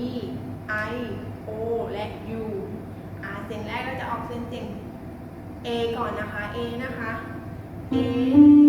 E I O และ U อ่าเสียงแรกเราจะออกเสียงเสียง A ก่อนนะคะ A นะคะ A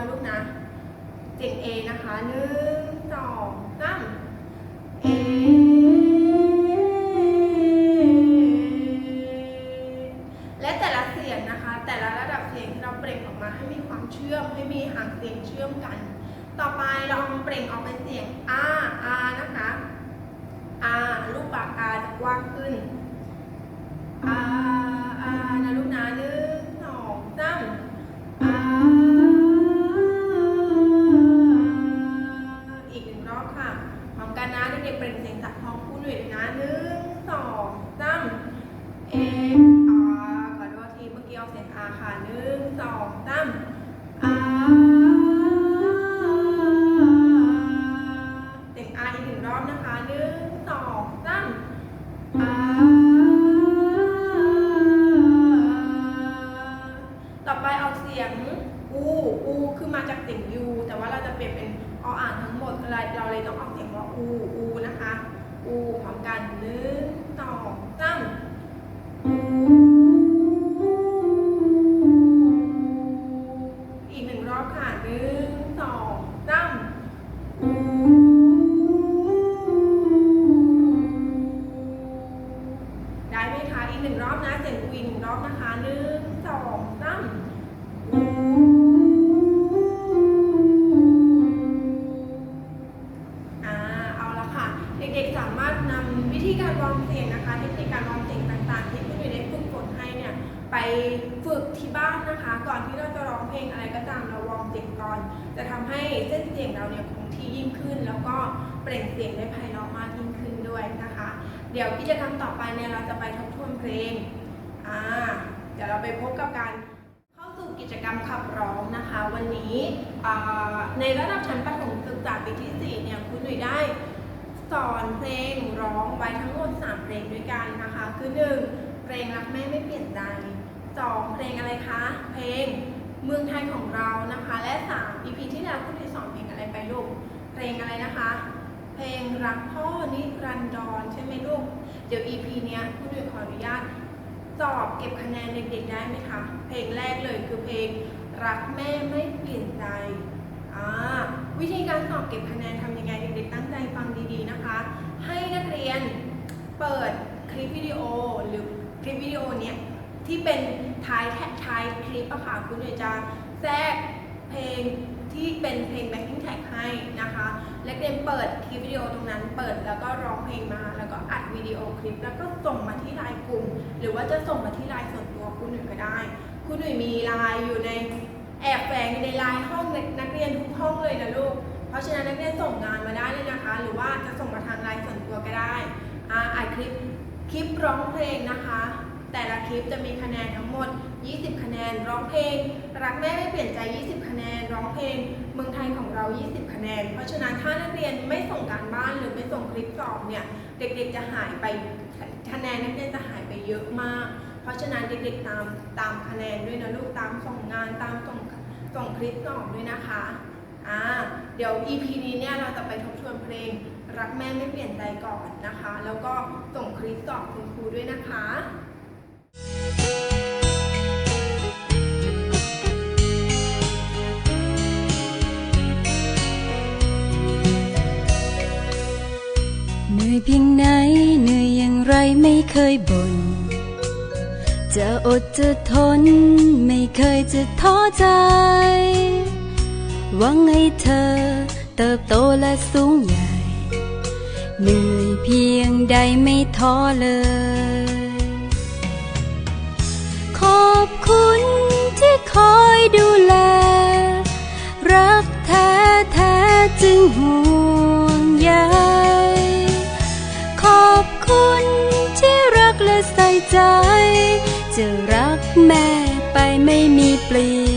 นะลูกนะเสียงเอามารถนำวิธีการวอร์มเสียงนะคะเทคนิคการวอร์มเสียงต่างๆ ที่คุณอยู่ได้ฝึกฝนให้เนี่ยไปฝึกที่บ้านนะคะ ก่อนที่เราจะร้องเพลงอะไรก็ตามเราวอร์มเสียงก่อน จะทำให้เส้นเสียงเราเนี่ยคงที่ยิ่งขึ้น แล้วก็เปล่งเสียงได้ไพเราะมากยิ่งขึ้นด้วยนะคะ เดี๋ยวกิจกรรมต่อไปเนี่ยเราจะไปทบทวนเพลงอ่าเดี๋ยวเราไปพบกับการเข้าสู่กิจกรรมขับร้องนะคะ วันนี้ในระดับชั้นประถมศึกษาปีที่4เนี่ยคุณหนุ่ยได้ สอนเพลงร้องไว้ทั้งหมด 3 เพลงด้วยกันนะคะ คือ 1 เพลงรักแม่ไม่เปลี่ยนใจ 2 เพลงอะไรคะ เพลงเมืองไทยของเรานะคะ และ 3 EP ที่แล้วคุณหนุ่สอนเพลงอะไรไปลูก เพลงอะไรนะคะ เพลงรักพ่อนิรันดรใช่ไหมลูก เดี๋ยว EP เนี้ยคุณหนุ่ขออนุญาตสอบเก็บคะแนนเด็กๆได้ไหมคะ เพลงแรกเลยคือเพลงรักแม่ไม่เปลี่ยนใจ อ่า วิธีการสอบเก็บคะแนนทำยังไงเด็กๆตั้งใจฟังดีๆนะคะ ให้นักเรียนเปิดคลิปวิดีโอหรือคลิปวิดีโอเนี้ยที่เป็นท้ายแท็กท้ายคลิปอะค่ะคุณเดี๋ยจะแทรกเพลงที่เป็นเพลง backing track ให้นะคะและเรียนเปิดคลิปวิดีโอตรงนั้นเปิดแล้วก็ร้องเพลงมา แล้วก็อัดวิดีโอคลิป แล้วก็ส่งมาที่ไลน์กลุ่ม หรือว่าจะส่งมาที่ไลน์ส่วนตัวคุณหนุ่ยก็ได้ คุณหนุ่ยมีไลน์อยู่ใน แอบแฝงอยู่ในไลน์ห้องนักเรียนทุกห้องเลยนะลูก เพราะฉะนั้นนักเรียนส่งงานมาได้เลยนะคะ หรือว่าจะส่งมาทางไลน์ส่วนตัวก็ได้อ่าอัดคลิปคลิปร้องเพลงนะคะ แต่ละคทิปจะมีคะแนนทั้งหมด 20 คะแนน ร้องเพลง รักแม่ไม่เปลี่ยนใจ 20 คะแนน ร้องเพลง เมืองไทยของเรา 20 คะแนน เพราะฉะนั้นถ้านักเรียนไม่ส่งการบ้านหรือไม่ส่งคลิปสอบเนี่ย เด็กๆจะหายไป คะแนนนักเรียนจะหายไปเยอะมาก เพราะฉะนั้นเด็กๆตามตามคะแนนด้วยนะลูก ตามส่งงาน ตามส่ง ส่งคลิปสอด้วยนะคะอ่าเดี๋ยว EP นี้เนี่ยเราจะไปทบทวนเพลง รักแม่ไม่เปลี่ยนใจก่อนนะคะ แล้วก็ส่งคลิปสอคุณครูด้วยนะคะเหนื่อยเพียงไหนเหนื่อยอย่างไรไม่เคยบ่น จะอดจะทนไม่เคยจะท้อใจ หวังให้เธอเติบโตและสูงใหญ่ เหนื่อยเพียงใดไม่ท้อเลย ขอบคุณที่คอยดูแล รักแท้แท้จึงห่วงใยขอบคุณที่รักและใส่ใจ จะรักแม่ไปไม่มีเปลี่ยน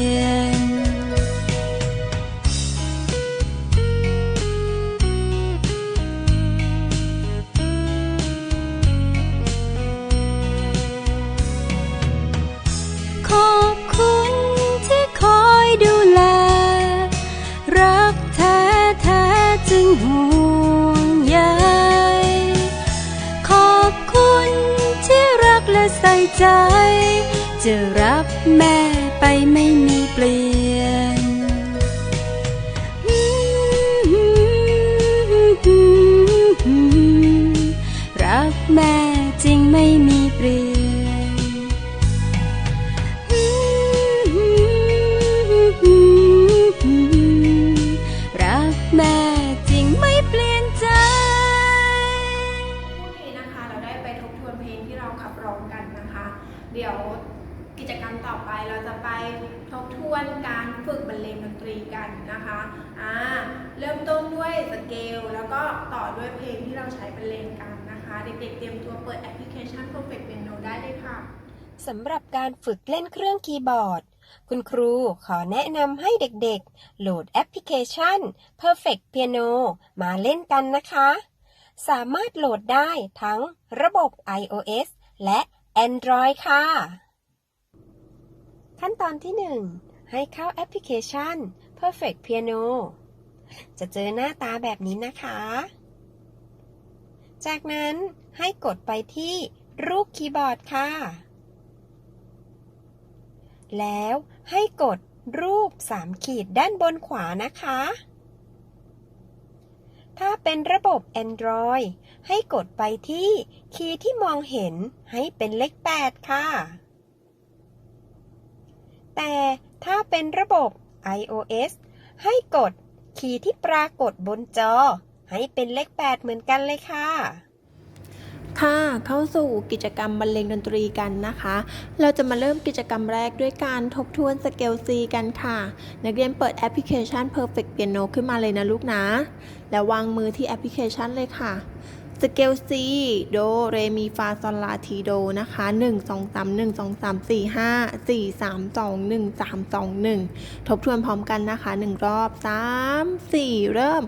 รั ไปเราจะไปทบทวนการฝึกบรรเลงดนตรีกันนะคะอ่าเริ่มต้นด้วยสเกลแล้วก็ต่อด้วยเพลงที่เราใช้บรรเลงกันนะคะ เด็กๆเตรียมตัวเปิดแอปพลิเคชัน Perfect Piano ได้เลยค่ะสำหรับการฝึกเล่นเครื่องคีย์บอร์ด คุณครูขอแนะนำให้เด็กๆ โหลดแอปพลิเคชัน Perfect Piano มาเล่นกันนะคะ สามารถโหลดได้ทั้งระบบ iOS และ Android ค่ะ ขั้นตอนที่ 1 ให้เข้าแอปพลิเคชัน Perfect Piano จะเจอหน้าตาแบบนี้นะคะ จากนั้นให้กดไปที่รูปคีย์บอร์ดค่ะ แล้วให้กดรูป 3 ขีดด้านบนขวานะคะ ถ้าเป็นระบบ Android ให้กดไปที่คีย์ที่มองเห็นให้เป็นเลข 8 ค่ะ แต่ถ้าเป็นระบบ iOS ให้กดคีย์ที่ปรากฏบนจอ ให้เป็นเลข 8 เหมือนกันเลยค่ะ ค่ะ เข้าสู่กิจกรรมบรรเลงดนตรีกันนะคะ เราจะมาเริ่มกิจกรรมแรกด้วยการทบทวนสเกล C กันค่ะ นักเรียนเปิดแอปพลิเคชัน Perfect Piano ขึ้นมาเลยนะลูกนะ แล้ววางมือที่แอปพลิเคชันเลยค่ะ สเกล C โด เร มีฟาซอลลาทีโด นะคะ 1 2 3 1 2 3 4 5 4 3 2 1 3 2 1 ทบทวนพร้อมกันนะคะ 1 รอบ 3 4 เริ่ม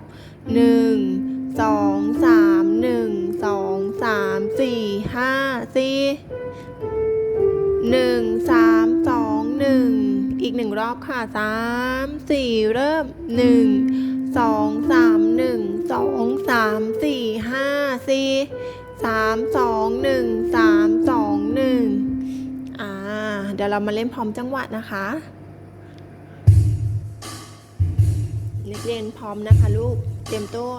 1 2 3 1 2 3 4 5 4 1 3 2 1 อีกหนึ่งรอบค่ะสามสี่เริ่มหนึ่งสองสามหนึ่งสองสามสี่ห้าสี่สามสองหนึ่งสามสองหนึ่งอ่า เดี๋ยวเรามาเล่นพร้อมจังหวะนะคะนักเรียนพร้อมนะคะลูก เตรียมตัว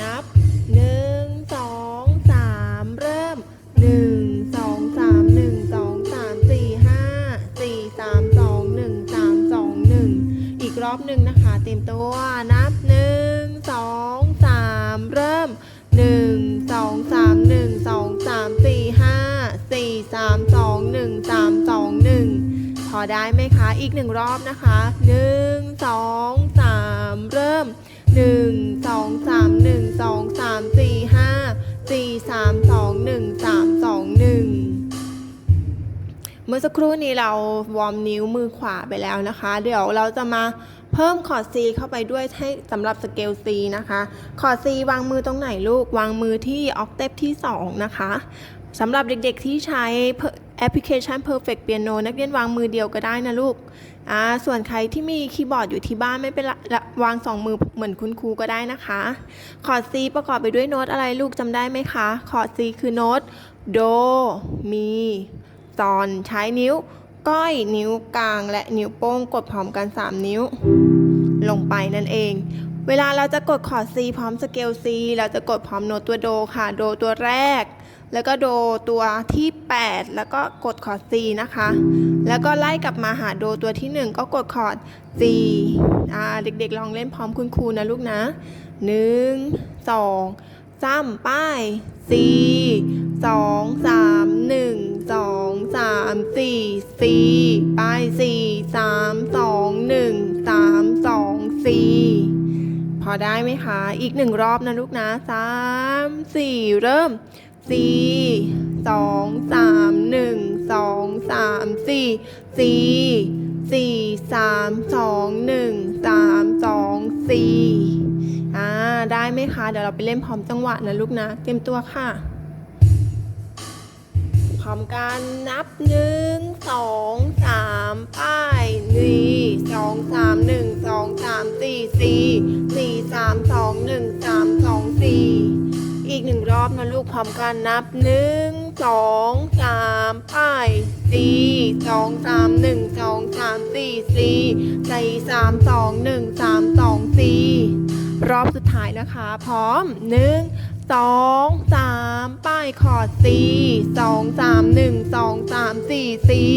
นับหนึ่ง อีกรอบหนึ่งนะคะ เตรียมตัวนับหนึ่งสองสามเริ่มหนึ่งสองสามหนึ่งสองสามสี่ห้าสี่สามสองหนึ่งสามสองหนึ่งพอได้ไหมคะ อีกหนึ่งรอบนะคะหนึ่งสองสามเริ่มหนึ่งสองสามหนึ่งสองสามสี่ห้าสี่สามสองหนึ่งสามสองหนึ่ง เมื่อสักครู่นี้เราวอร์มนิ้วมือขวาไปแล้วนะคะ เดี๋ยวเราจะมาเพิ่มคอร์ด C เข้าไปด้วยให้สำหรับสเกล C นะคะ คอร์ด C วางมือตรงไหนลูก วางมือที่ออกเทปที่ 2 นะคะสำหรับเด็กๆที่ใช้แอปพลิเคชัน Perfect Piano นักเรียนวางมือเดียวก็ได้นะลูก อ่า ส่วนใครที่มีคีย์บอร์ดอยู่ที่บ้านไม่เป็นละวางสองมือเหมือนคุณครูก็ได้นะคะ คอร์ด C ประกอบไปด้วยโน้ตอะไรลูกจำได้ไหมคะ คอร์ด C คือโน้ต โด มี ซอนใช้นิ้ว ก้อยนิ้วกลางและนิ้วโป้งกดพร้อมกัน 3 นิ้ว ลงไปนั่นเอง เวลาเราจะกดคอร์ด C พร้อมสเกล C เราจะกดพร้อมโน้ตตัวโดค่ะ โดตัวแรก แล้วก็โดตัวที่ 8 แล้วก็กดคอร์ด C นะคะ แล้วก็ไล่กลับมาหาโดตัวที่ 1 ก็กดคอร์ด C อ่าเด็กๆ ลองเล่นพร้อมคุณครูนะลูกนะ 1 2 3ป้าย C 2 3 1 สองสามสี่สี่ไปสี่สามสองหนึ่งสามสองสี่พอได้ไหมคะ อีกหนึ่งรอบนะลูกนะสามสี่เริ่มสี่สองสามหนึ่งสองสามสี่สี่สี่สามสองหนึ่งสามสองสี่อ่าได้ไหมคะ เดี๋ยวเราไปเล่นพร้อมจังหวะนะลูกนะ เตรียมตัวค่ะ พร้อมกันนับหนึ่งสองสามป้ายนี่สองสามหนึ่งสองสามสี่สี่สี่สามสองหนึ่งสามสองสี่อีกหนึ่งรอบนะลูกพร้อมกันนับหนึ่งสองสามป้ายสี่สองสามหนึ่งสองสามสี่สี่สี่สามสองหนึ่งสามสองสี่รอบสุดท้ายนะคะ พร้อมหนึ่ง สองสามป้ายคอร์ดสี่สองสามหนึ่งสองสามสี่สี่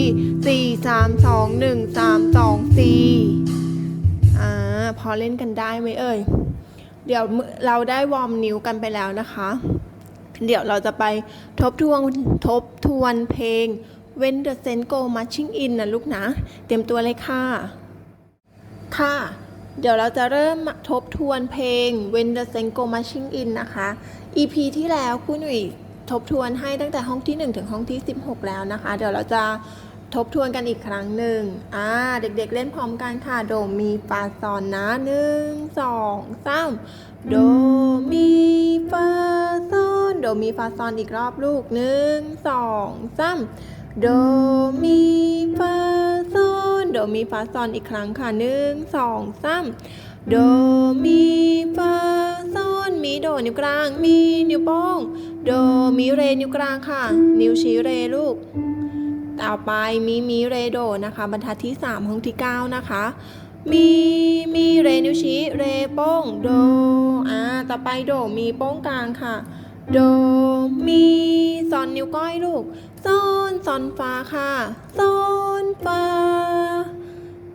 สี่สามสองหนึ่งสามสองสี่อ่าพอเล่นกันได้ไหมเอ่ย เดี๋ยวเราได้วอร์มนิ้วกันไปแล้วนะคะ เดี๋ยวเราจะไปทบทวนทบทวนเพลง When the Sun Go Marching In นะลูกนะ เตรียมตัวเลยค่ะ ค่ะ เดี๋ยวเราจะเริ่มทบทวนเพลง When the Sun Go Marching In นะคะ EP ที่แล้วคุณหนุ่ยทบทวนให้ตั้งแต่ห้องที่ 1 ถึงห้องที่ 16 แล้วนะคะ เดี๋ยวเราจะทบทวนกันอีกครั้งหนึ่งอ่าเด็กๆเล่นพร้อมกันค่ะ โดมีฟาซอนนะหนึ่งสองสามโดมีฟาซอนโดมีฟาซอนอีกรอบลูกหนึ่งสองสามโดมีฟาซอน โดมีฟาซอนอีกครั้งค่ะหนึ่งสองสามโดมีฟาซอนมีโดนิ้วกลาง มีนิ้วโป้งโดมีเรนิ้วกลางค่ะ นิ้วชี้เรลูก ต่อไปมีมีเรโดนะคะ บรรทัดที่ 3 ห้องที่ 9 นะคะมีมีเรนิ้วชี้เรโป้งโดอ่าต่อไปโดมีโป้งกลางค่ะ โดมีซอนนิ้วก้อยลูกซอนซอนฟ้าค่ะซอนฟ้า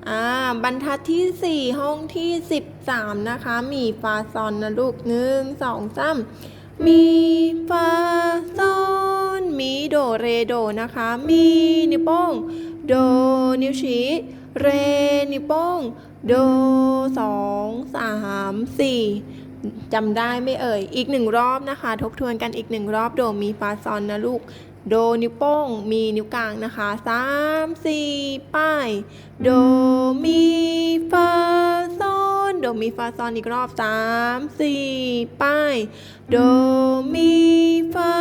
อ่าบรรทัดที่ 4 ห้องที่ 13 นะคะ มีฟาซอนนะลูกหนึ่งสองสามมีฟาซอนมีโดเรโดนะคะ มีนิ้วโป้งโดนิ้วชี้เรนิ้วโป้งโดสองสามสี่ จำได้ไม่เอ่ย อีกหนึ่งรอบนะคะ ทบทวนกันอีกหนึ่งรอบโดมีฟาซอนนะลูก โดนิ้วโป้ง มีนิ้วกลางนะคะสามสี่ป้าย โดมีฟาซอนโดมีฟาซอนอีกรอบสามสี่ป้าย โดมีฟา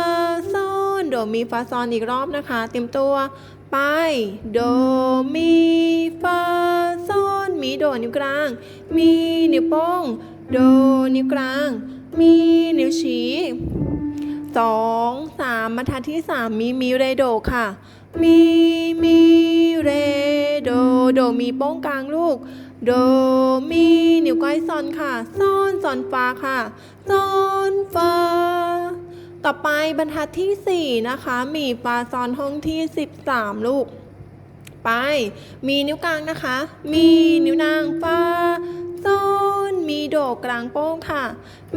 ซอนโดมีฟาซอนอีกรอบนะคะ เตรียมตัวไป โด มี ฟาซอนมี โด นิ้วกลาง มี นิ้วโป้ง โดนิ้วกลาง มีนิ้วชี้สองสามบรรทัดที่สามมีมีเรโดค่ะ มีมีเรโดโดมีโป้งกลางลูก โดมีนิ้วก้อยซอนค่ะซอนซอนฟ้าค่ะซอนฟ้าต่อไปบรรทัดที่สี่นะคะ มีฟาซอนห้องที่สิบสามลูก ไป มีนิ้วกลางนะคะ มีนิ้วนางฟ้า ซอนมีโดกลางโป้งค่ะ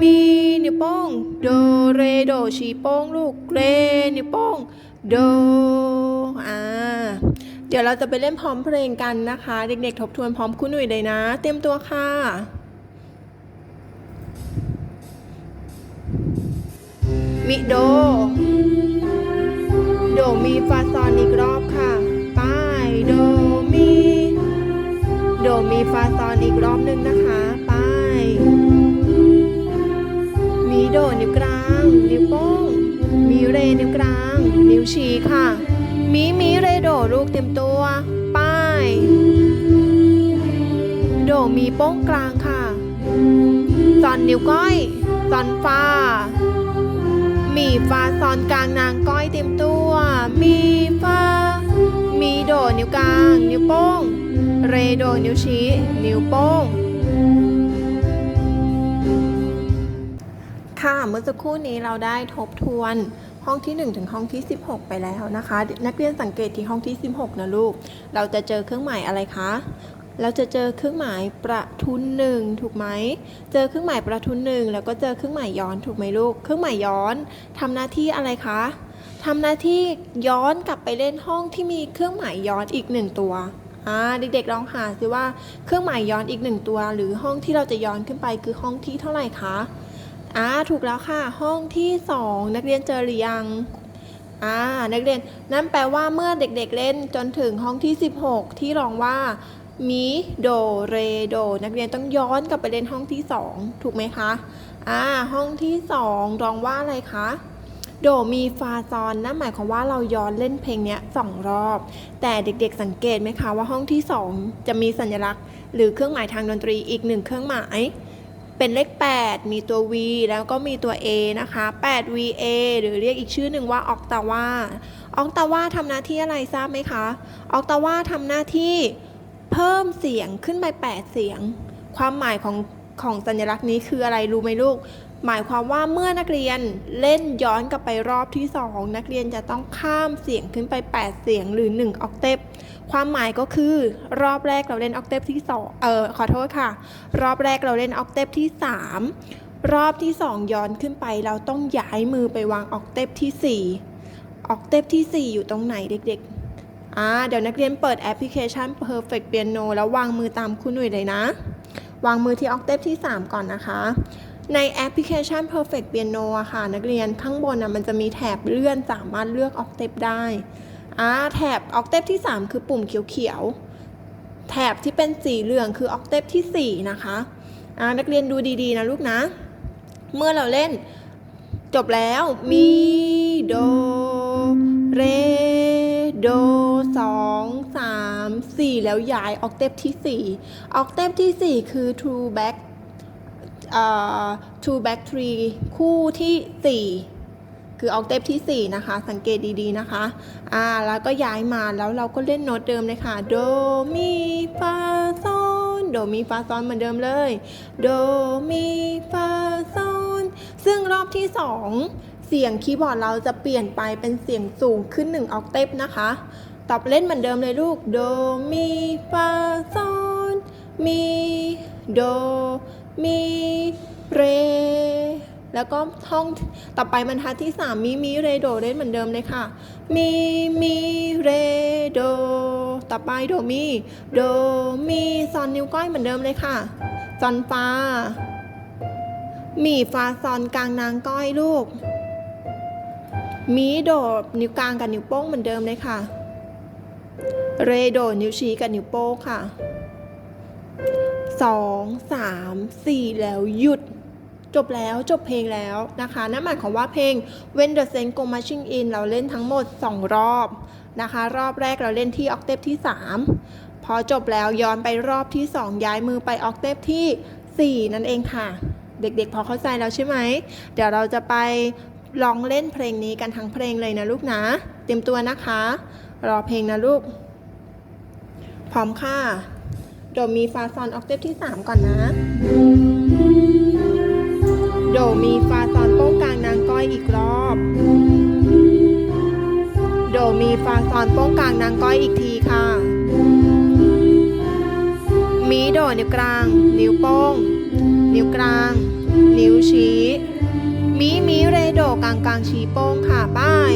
มีนิ้วโป้ง โดเรโดชี้โป้งลูกเรนิ้วโป้ง โด อ่า เดี๋ยวเราจะไปเล่นพร้อมเพลงกันนะคะ เด็กๆ ทบทวนพร้อมคุณหนุ่ยเลยนะ เตรียมตัวค่ะมิโด โดมีฟาซอนอีกรอบค่ะ ป้ายโด ดมีฟาซอนอีกรอบหนึ่งนะคะ ไป มีโดนิ้วกลาง นิ้วโป้ง มีเรนิ้วกลาง นิ้วชี้ค่ะ มีมีเรโดลูกเต็มตัวป้ายโดมีโป้งกลางค่ะซอนนิ้วก้อยซอนฟ้ามีฟาซอนกลางนางก้อยเต็มตัว มีฟามีโดนิ้วกลาง นิ้วโป้ง เรโดนิ้วชี้ นิ้วโป้ง ค่ะเมื่อสักครู่นี้เราได้ทบทวนห้องที่ 1 ถึงห้องที่ 16 ไปแล้วนะคะ นักเรียนสังเกตที่ห้องที่ 16 นะลูก เราจะเจอเครื่องหมายอะไรคะ เราจะเจอเครื่องหมายประทุนหนึ่งถูกไหม เจอเครื่องหมายประทุนหนึ่งแล้วก็เจอเครื่องหมายย้อนถูกไหมลูก เครื่องหมายย้อนทำหน้าที่อะไรคะทำหน้าที่ย้อนกลับไปเล่นห้องที่มีเครื่องหมายย้อนอีกหนึ่งตัว อ่าเด็กๆลองหาสิว่าเครื่องหมายย้อนอีกหนึ่งตัว หรือห้องที่เราจะย้อนขึ้นไปคือห้องที่เท่าไหร่คะอ่าถูกแล้วค่ะ ห้องที่ 2 นักเรียนเจอหรือยังอ่านักเรียนนั่นแปลว่าเมื่อเด็กๆเล่นจนถึงห้องที่ 16 ที่รองว่ามีโดเรโด นักเรียนต้องย้อนกลับไปเล่นห้องที่ 2 ถูกไหมคะอ่าห้องที่ 2 รองว่าอะไรคะ โดมีฟาซอนนั่นหมายความว่าเราย้อนเล่นเพลงนี้สองรอบ แต่เด็กๆสังเกตไหมคะว่าห้องที่ 2 จะมีสัญลักษณ์ หรือเครื่องหมายทางดนตรีอีกหนึ่งเครื่องหมาย เป็นเลข 8 มีตัว V แล้วก็มีตัว A นะคะ 8 VA หรือเรียกอีกชื่อหนึ่งว่าออกตาว่าออกตาว่าทำหน้าที่อะไรทราบไหมคะออกตาว่าทำหน้าที่เพิ่มเสียงขึ้นไป 8 เสียง ความหมายของของสัญลักษณ์นี้คืออะไรรู้ไหมลูก หมายความว่าเมื่อนักเรียนเล่นย้อนกลับไปรอบที่ 2 นักเรียนจะต้องข้ามเสียงขึ้นไป 8 เสียงหรือ 1 ออกเทปความหมายก็คือรอบแรกเราเล่นออกเทปที่2เออขอโทษค่ะ รอบแรกเราเล่นออกเทปที่ 3 รอบที่ 2 ย้อนขึ้นไป เราต้องย้ายมือไปวางออกเทปที่ 4 ออกเทปที่ 4 อยู่ตรงไหนเด็กๆอ่าเดี๋ยวนักเรียนเปิดแอปพลิเคชัน Perfect Piano แล้ววางมือตามคุณหนุ่ยเลยนะ วางมือที่ออกเทปที่ 3 ก่อนนะคะ ในแอปพลิเคชัน Perfect Piano อะค่ะ นักเรียนข้างบนอะมันจะมีแถบเลื่อนสามารถเลือกออกเทปได้อ่าแถบออกเทปที่ 3 คือปุ่มเขียวๆ แถบที่เป็นสีเหลืองคือออกเทปที่ 4 นะคะอ่านักเรียนดูดีๆ นะลูกนะ เมื่อเราเล่นจบแล้ว มีโด เร โดสองสามสี่แล้วย้ายออกเทปที่ 4 ออกเทปที่ 4 คือ true back two back three คู่ที่ 4 คือออกเทปที่ 4 นะคะ สังเกตดีๆนะคะอ่าแล้วก็ย้ายมาแล้วเราก็เล่นโน้ตเดิมเลยค่ะโดมีฟาซอนโดมีฟาซอนเหมือนเดิมเลยโดมีฟาซอนซึ่งรอบที่ 2 เสียงคีย์บอร์ดเราจะเปลี่ยนไปเป็นเสียงสูงขึ้น 1 ออกเทปนะคะตอบเล่นเหมือนเดิมเลยลูก โด มี ฟา ซอน มี โด มีเร แล้วก็ท่องต่อไปบรรทัดที่ 3 มีมีเรโดเล่นเหมือนเดิมเลยค่ะ มีมีเรโด ต่อไปโดมีโดมีซอนนิ้วก้อยเหมือนเดิมเลยค่ะซอนฟ้ามีฟาซอนกลางนางก้อยลูก มีโดดนิ้วกลางกับนิ้วโป้งเหมือนเดิมเลยค่ะ เรโดนิ้วชี้กับนิ้วโป้งค่ะ สองสามสี่แล้วหยุด จบแล้วจบเพลงแล้วนะคะ นั่นหมายความว่าเพลง When the Saint Go Marching In เราเล่นทั้งหมด 2 รอบนะคะ รอบแรกเราเล่นที่ออกเทปที่ 3 พอจบแล้วย้อนไปรอบที่ 2 ย้ายมือไปออกเทปที่ 4 นั่นเองค่ะ เด็กๆ พอเข้าใจแล้วใช่ไหม เดี๋ยวเราจะไปลองเล่นเพลงนี้กันทั้งเพลงเลยนะลูกนะ เตรียมตัวนะคะ รอเพลงนะลูก พร้อมค่ะ โดมีฟาซอนออกเทปที่ 3 ก่อนนะ โดมีฟาซอนโป้งกลางนางก้อยอีกรอบ โดมีฟาซอนโป้งกลางนางก้อยอีกทีค่ะ มีโดนิ้วกลาง นิ้วโป้ง นิ้วกลาง นิ้วชี้มีมีเรโดกลางกลางชี้โป้งค่ะป้าย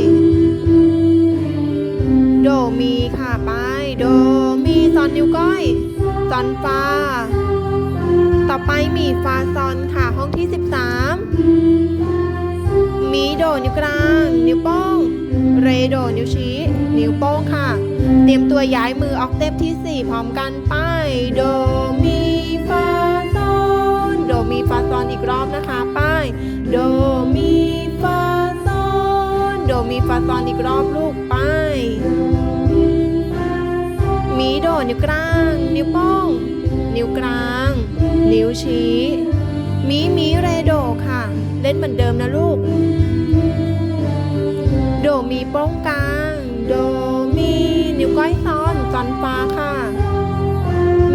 โดมีค่ะป้าย โดมีซอนนิ้วก้อย อนฟ้าต่อไปมีฟาซอนค่ะห้องที่ 13 มีโดนิ้วกลาง นิ้วโป้ง เรโดนิ้วชี้ นิ้วโป้งค่ะ เตรียมตัวย้ายมือออกเทปที่ 4 พร้อมกันไป โดมีฟาซอนโดมีฟาซอนอีกรอบนะคะไปโดมีฟาซอนโดมีฟาซอนอีกรอบลูกไป มีโดนิ้วกลาง นิ้วโป้ง นิ้วกลาง นิ้วชี้มีมีเรโดค่ะ เล่นเหมือนเดิมนะลูก โดมีโป้งกลาง โดมีนิ้วก้อยซ้อนซ้อนฟ้าค่ะ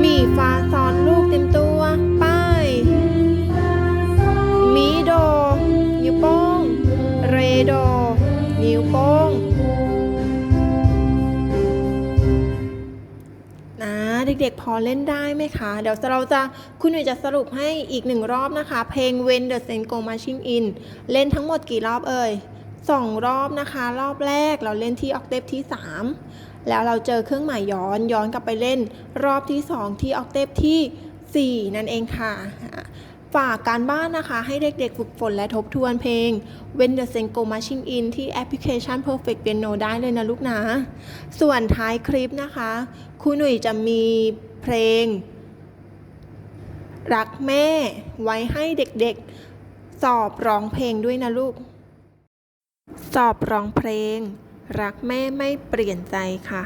มีฟ้าซ้อนลูกเต็มตัว ป้ายมีโด นิ้วโป้ง เรโด นิ้วโป้ง เด็กๆ พอเล่นได้ไหมคะ เดี๋ยวเราจะคุณหนุ่ยจะสรุปให้อีกหนึ่งรอบนะคะ เพลง When the Sun Go Marching In เล่นทั้งหมดกี่รอบเอ่ยสองรอบนะคะ รอบแรกเราเล่นที่ออกเทปที่ 3 แล้วเราเจอเครื่องหมายย้อนย้อนกลับไปเล่น รอบที่ 2 ที่ออกเทปที่ 4 นั่นเองค่ะ ฝากการบ้านนะคะ ให้เด็กๆฝึกฝนและทบทวนเพลง When the Sun Go Marching In ที่แอปพลิเคชัน Perfect Piano ได้เลยนะลูกนะ ส่วนท้ายคลิปนะคะครูหนุ่ยจะมีเพลง รักแม่ไว้ให้เด็กๆ สอบร้องเพลงด้วยนะลูก สอบร้องเพลง รักแม่ไม่เปลี่ยนใจค่ะ